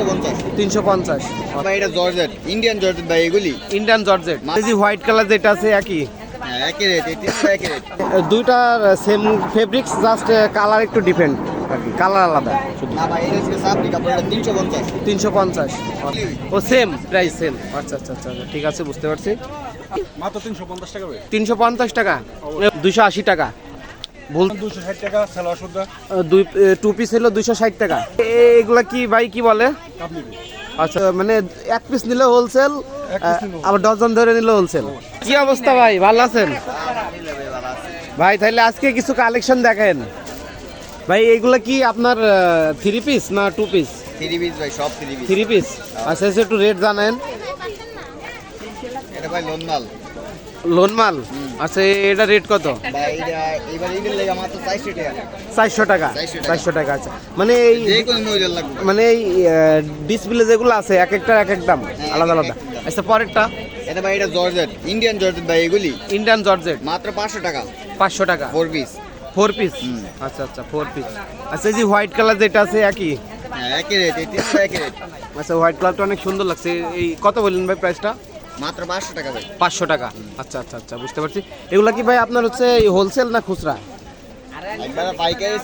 তিনশো পঞ্চাশ। তিনশো পঞ্চাশ। ভাই এটা জর্জেট। ইন্ডিয়ান জর্জেট ভাই এগুলি? Indian georgette. এই যে হোয়াইট কালার যেটা আছে একই? হ্যাঁ একই রেট একই রেট দুইটার সেম ফেব্রিক্স জাস্ট কালার একটু ডিফারেন্ট আর কি কালার আলাদা। তিনশো পঞ্চাশ। তিনশো পঞ্চাশ। ও সেম প্রাইস সেম আচ্ছা আচ্ছা আচ্ছা ঠিক আছে বুঝতে পারছি। মাত্র তিনশো পঞ্চাশ টাকা তিনশো পঞ্চাশ টাকা? দুশো আশি টাকা। ভুল। দুশো ষাট টাকা সালোয়ার সুদ্ধা দুই টু পিস হলো দুশো ষাট টাকা। এ- এগুলা কি ভাই কি বলে? আচ্ছা মানে এক পিস নিলে হোলসেল আবার ডজন ধরে নিলে হোলসেল কি অবস্থা ভাই ভালো আছেন? ভাই তাহলে আজকে কিছু কালেকশন দেখেন। ভাই এইগুলা কি আপনার থ্রি পিস না টু পিস থ্রি পিস ভাই সব থ্রি পিস থ্রি পিস আচ্ছা একটু রেট জানেন। এটা ভাই লোন মাল? আচ্ছা এটা রেট কত? চারশো টাকা। চারশো টাকা? 400 টাকা। চারশো টাকা আচ্ছা। মানে এই মানে এই ডিসপ্লে যেগুলো আছে এক একটার এক এক দাম আলাদা আলাদা। আচ্ছা পরেরটা? এটা ভাই এটা জর্জেট। ইন্ডিয়ান জর্জেট ভাই এগুলি। Indian georgette? মাত্র পাঁচশো টাকা। পাঁচশো টাকা। Four piece four piece. আচ্ছা আচ্ছা ফোর পিস আচ্ছা এই যে হোয়াইট কালার যেটা আছে একই? হ্যাঁ একই রেট একই রেট আচ্ছা হোয়াইট কালারটা অনেক সুন্দর লাগছে। এই কত বললেন ভাই প্রাইসটা মাত্র পাঁচশো টাকা ভাই। পাঁচশো টাকা। আচ্ছা আচ্ছা আচ্ছা বুঝতে পারছি। এগুলা কি ভাই আপনার হচ্ছে হোলসেল না খুচরা? পাইকারি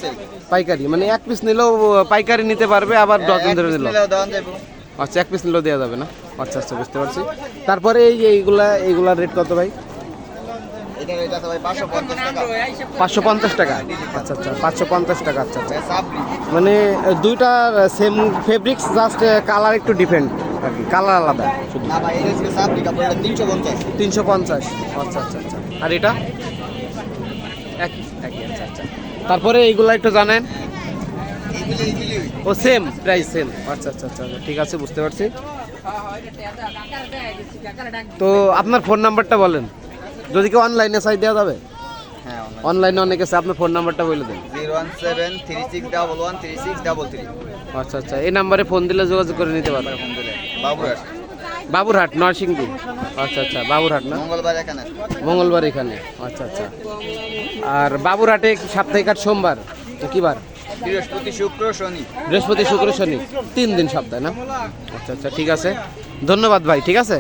পাইকারি মানে এক পিস নিলেও পাইকারি নিতে পারবে আবার ডজন ধরে নিল। দেওয়া যাবে আচ্ছা এক পিস নিলেও দেওয়া যাবে না? আচ্ছা আচ্ছা বুঝতে পারছি। তারপরে এই এইগুলা এইগুলার রেট কত ভাই? পাঁচশো পঞ্চাশ টাকা। আচ্ছা আচ্ছা পাঁচশো পঞ্চাশ টাকা আচ্ছা আচ্ছা। মানে দুইটার সেম ফেব্রিক্স জাস্ট কালার একটু ডিফারেন্ট আর কি কালার আলাদা। তিনশো পঞ্চাশ। আচ্ছা আচ্ছা আচ্ছা। আর এটা? একই আচ্ছা আচ্ছা। তারপরে এইগুলো একটু জানেন? ও সেম প্রাইস সেম আচ্ছা আচ্ছা আচ্ছা ঠিক আছে বুঝতে পারছি। তো আপনার ফোন নাম্বারটা বলেন। যদি কেউ অনলাইনে চাই দেওয়া যাবে? হ্যাঁ অনলাইনে অনেকে আছে আপনার ফোন নাম্বারটা বলে দেন। আচ্ছা আচ্ছা এই নাম্বারে ফোন দিলে যোগাযোগ করে নিতে পারবেন। বাবুরাট বাবুরহাট। নরসিংদী। আচ্ছা আচ্ছা বাবুরহাট না? মঙ্গলবার এখানে। মঙ্গলবার এখানে। আচ্ছা আচ্ছা। আর বাবুরহাটে সাপ্তাহিক হাট সোমবার তো কি বার বৃহস্পতি শুক্র শনি। বৃহস্পতি শুক্র শনি। তিন দিন সপ্তাহে না? আচ্ছা আচ্ছা ঠিক আছে। ধন্যবাদ ভাই ঠিক আছে?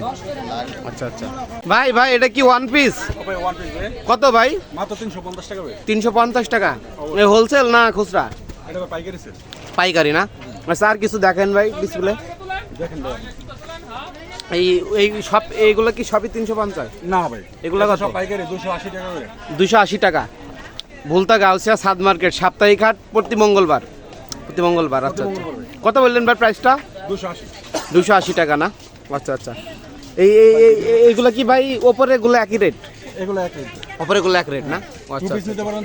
আচ্ছা আচ্ছা। ভাই ভাই এটা কি ওয়ান পিস ভাই ওয়ান পিস ভাই। কত ভাই? মাত্র তিনশো পঞ্চাশ টাকা ভাই। তিনশো পঞ্চাশ টাকা? হোলসেল না খুচরা? পাইকারি না? আচ্ছা আর কিছু দেখেন ভাই ডিসপ্লে এই এই সব এইগুলো কি সবই তিনশো পঞ্চাশ? না ভাই। এগুলা? সব পাইকারি দুশো আশি টাকা করে। দুশো আশি টাকা। ভুলতা গাউসিয়া সাদ মার্কেট সাপ্তাহিক হাট প্রতি মঙ্গলবার। প্রতি মঙ্গলবার আচ্ছা আচ্ছা। কত বললেন ভাই প্রাইসটা দুশো আশি। দুশো আশি টাকা না? আচ্ছা আচ্ছা। এই এই এই- এই- এইগুলো কি ভাই ওপরে গুলো একই রেট এগুলো এক রেট ওপরে এক রেট না? আচ্ছা পিস নিতে পারেন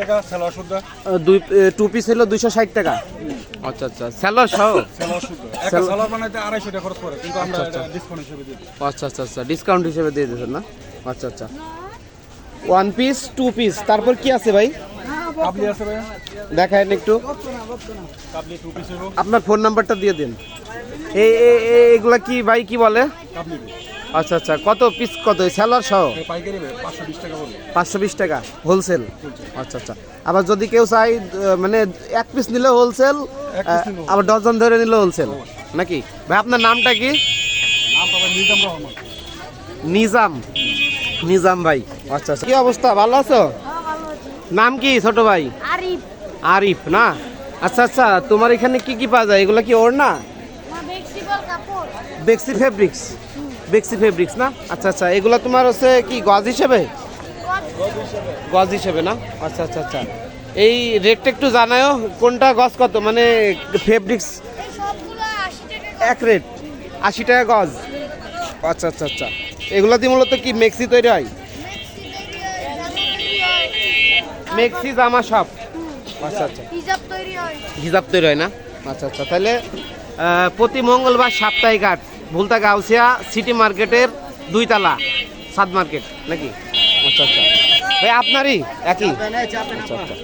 টাকা আচ্ছা। দুই টু পিস হলো দুশো ষাট টাকা। আচ্ছা আচ্ছা স্যালার সহ? সালোয়ার সুদ্ধা একটা সালোয়ার বানাইতে আড়াইশো টাকা খরচ পড়ে কিন্তু আমরা ডিসকাউন্ট হিসেবে দিই। আচ্ছা আচ্ছা আচ্ছা ডিসকাউন্ট হিসেবে দিয়ে দিয়েছেন না? আচ্ছা আচ্ছা। ওয়ান পিস টু পিস তারপর কি আছে ভাই? কাবলি আছে ভাই একটু। কাবলি টু পিস আপনার ফোন নাম্বারটা দিয়ে দিন। এই এগুলা কি ভাই কি বলে? কাবলি আচ্ছা আচ্ছা কত পিস কত? স্যালার সহ? এই পাইকারি ভাই পাঁচশো বিশ টাকা হোলসেল আচ্ছা আচ্ছা। আবার যদি কেউ চাই মানে এক পিস নিলে হোলসেল আবার ডজন ধরে নিলে হোলসেল নাকি? ভাই আপনার নামটা কি? নিজাম নিজাম। নিজাম ভাই আচ্ছা আচ্ছা। কি অবস্থা? ভালো আছো? নাম কি ছোট ভাই? আরিফ। আরিফ না? আচ্ছা আচ্ছা তোমার এখানে কি কি পাওয়া যায়? এগুলো কি ওর না মা ফ্লেক্সিবল কাপড়। বেক্সি ফেব্রিক্স বেক্সি ফেব্রিক্স না? আচ্ছা আচ্ছা এগুলো তোমার হচ্ছে কি গজ হিসেবে? গজ হিসেবে না? আচ্ছা আচ্ছা আচ্ছা। এই রেটটা একটু জানাও কোনটা গজ কত? মানে ফেব্রিক্স এক রেট আশি টাকা গজ। আচ্ছা আচ্ছা আচ্ছা। এগুলো দিয়ে মূলত কি মেক্সি তৈরি হয়? মেক্সি জামা সব আচ্ছা আচ্ছা। হিজাব তৈরি হয়। হয় না? আচ্ছা আচ্ছা তাহলে প্রতি মঙ্গলবার সাপ্তাহিক হাট ভুলতা গাউসিয়া সিটি মার্কেটের দুই তালা সাত মার্কেট নাকি? আচ্ছা আচ্ছা। ভাই আপনারই? একই? আচ্ছা আচ্ছা।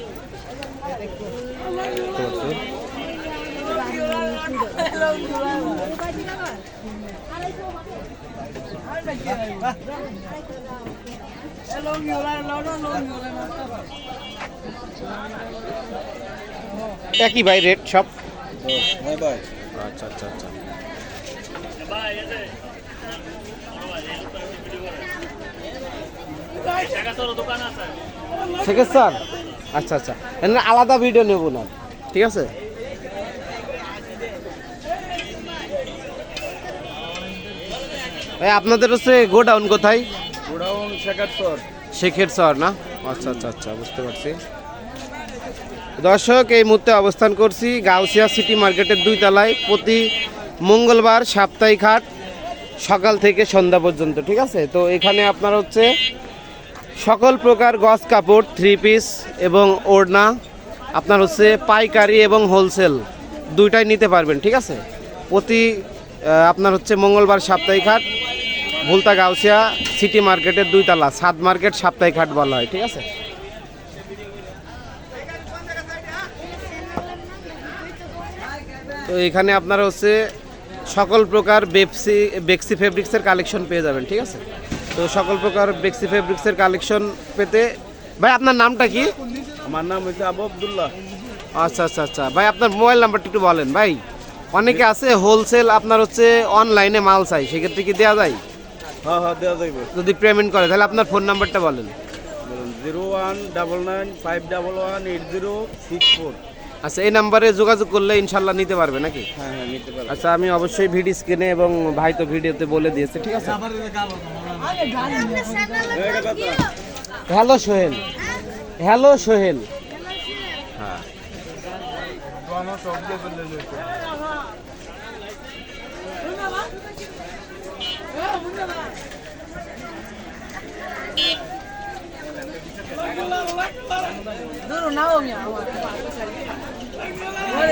একই ভাই রেট সব? হ্যাঁ ভাই। আচ্ছা আচ্ছা আচ্ছা। স্যার? আচ্ছা আচ্ছা। আলাদা ভিডিও নেব না। ঠিক আছে? ভাই আপনাদের হচ্ছে গোডাউন কোথায়? গোডাউন শেখার শেখের স্যার না? আচ্ছা আচ্ছা আচ্ছা বুঝতে পারছি। দর্শক এই মুহূর্তে অবস্থান করছি গাউসিয়া সিটি মার্কেটের দুই তলায় প্রতি মঙ্গলবার সাপ্তাহিক হাট, সকাল থেকে সন্ধ্যা পর্যন্ত, ঠিক আছে? তো এখানে আপনার হচ্ছে সকল প্রকার গস কাপড় থ্রি পিস এবং ওড়না, আপনার হচ্ছে পাইকারি এবং হোলসেল দুইটাই নিতে পারবেন, ঠিক আছে? প্রতি আপনার হচ্ছে মঙ্গলবার সাপ্তাহিক হাট, ভুলতা গাউসিয়া সিটি মার্কেটের দুই তলা সাত মার্কেট সাপ্তাহিক হাট বলা হয়, ঠিক আছে? তো এখানে আপনার হচ্ছে সকল প্রকার বেপসি বেক্সি ফেব্রিক্সের কালেকশন পেয়ে যাবেন ঠিক আছে? তো সকল প্রকার বেক্সি ফেব্রিক্সের কালেকশন পেতে ভাই আপনার নামটা কি? আমার নাম হচ্ছে আবু আবদুল্লাহ। আচ্ছা আচ্ছা আচ্ছা। ভাই আপনার মোবাইল নাম্বারটা একটু বলেন ভাই। অনেকে আছে হোলসেল আপনার হচ্ছে অনলাইনে মাল চাই সেক্ষেত্রে কি দেওয়া যায়? হ্যাঁ হ্যাঁ দেওয়া যাইবে। যদি পেমেন্ট করে তাহলে আপনার ফোন নাম্বারটা বলেন। Zero one double nine five double one eight zero six four আচ্ছা এই নাম্বারে যোগাযোগ করলে ইনশাল্লাহ নিতে পারবে নাকি? হ্যাঁ হ্যাঁ নিতে পারবেন আচ্ছা আমি অবশ্যই ভিডিও স্ক্রিনে এবং ভাই তো ভিডিওতে বলে দিয়েছে ঠিক আছে? হ্যালো সোহেল। হ্যালো সোহেল। হ্যাঁ। ধরো নাও আমি আমার ওরে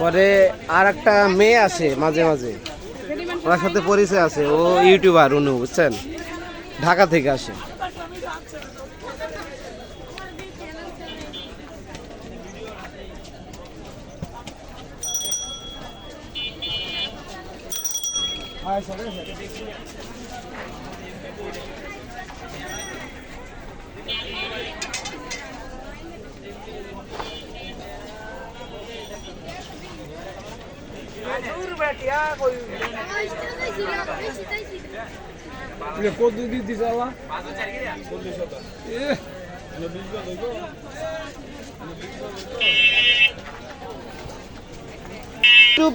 পরে আর একটা মেয়ে আছে মাঝে মাঝে। ওনার সাথে পরিচয় আছে, ও ইউটিউবার উনি বুঝছেন? ঢাকা থেকে আসে।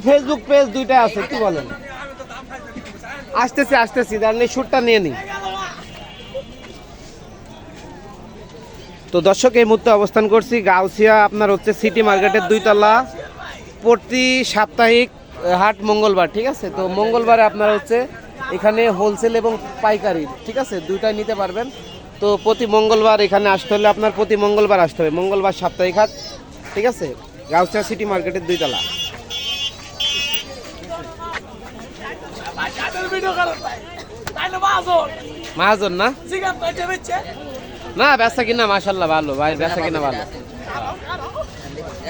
ফেসবুক পেজ দুইটা আছে কি বলেন। আসতেছি আসতেছি তাহলে শ্যুটটা নিয়ে নিই। তো দর্শক, এই মুহূর্তে অবস্থান করছি, গাউসিয়া, আপনার হচ্ছে সিটি মার্কেটের দুইতলা। প্রতি সাপ্তাহিক হাট মঙ্গলবার ঠিক আছে? তো মঙ্গলবারে আপনার হচ্ছে এখানে হোলসেল এবং পাইকারি ঠিক আছে? দুইটাই নিতে পারবেন। তো প্রতি মঙ্গলবার এখানে আসতে হলে আপনার প্রতি মঙ্গলবার আসতে হবে। মঙ্গলবার সাপ্তাহিক হাট ঠিক আছে? গাউসিয়া সিটি মার্কেটের দুইতলা। মাহাজন না? না বেচা কিনা মাশাল্লাহ ভালো। ভাই বেচা কিনা ভালো।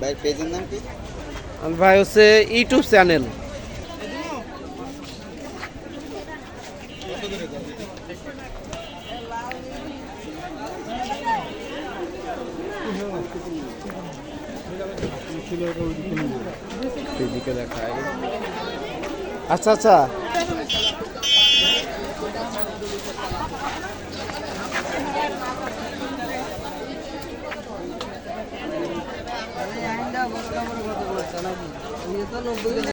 ভাই পেজের নাম কি? ভাই হচ্ছে ইউটিউব চ্যানেল। দেখায় আচ্ছা আচ্ছা। আইনটা বড় বড় কত বলছে নাকি তো নব্বই